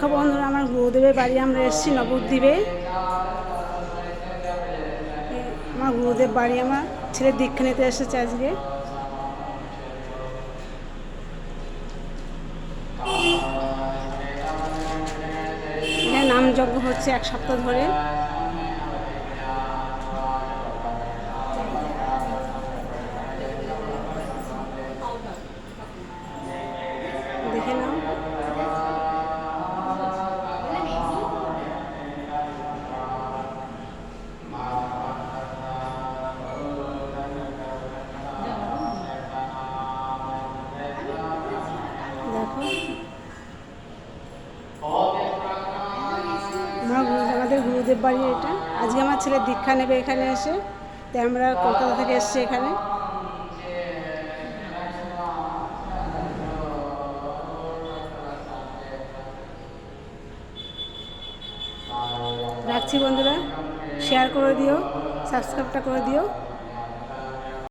দেখো বন্ধুরা, আমার গুরুদেবের বাড়ি আমরা এসেছি নবদ্বীপে। আমার গুরুদেব বাড়ি আমার ছেলের দীক্ষা নিতে এসেছে আজকে। এখানে নামযজ্ঞ হচ্ছে এক সপ্তাহ ধরে। দেখে নাও। গুরুদেব বাড়ি এটা। আজকে আমার ছেলে দীক্ষা নেবে এখানে এসে। তাই আমরা কলকাতা থেকে এসছি এখানে। রাখছি বন্ধুরা। শেয়ার করে দিও সাবস্ক্রাইবটা করে দিও।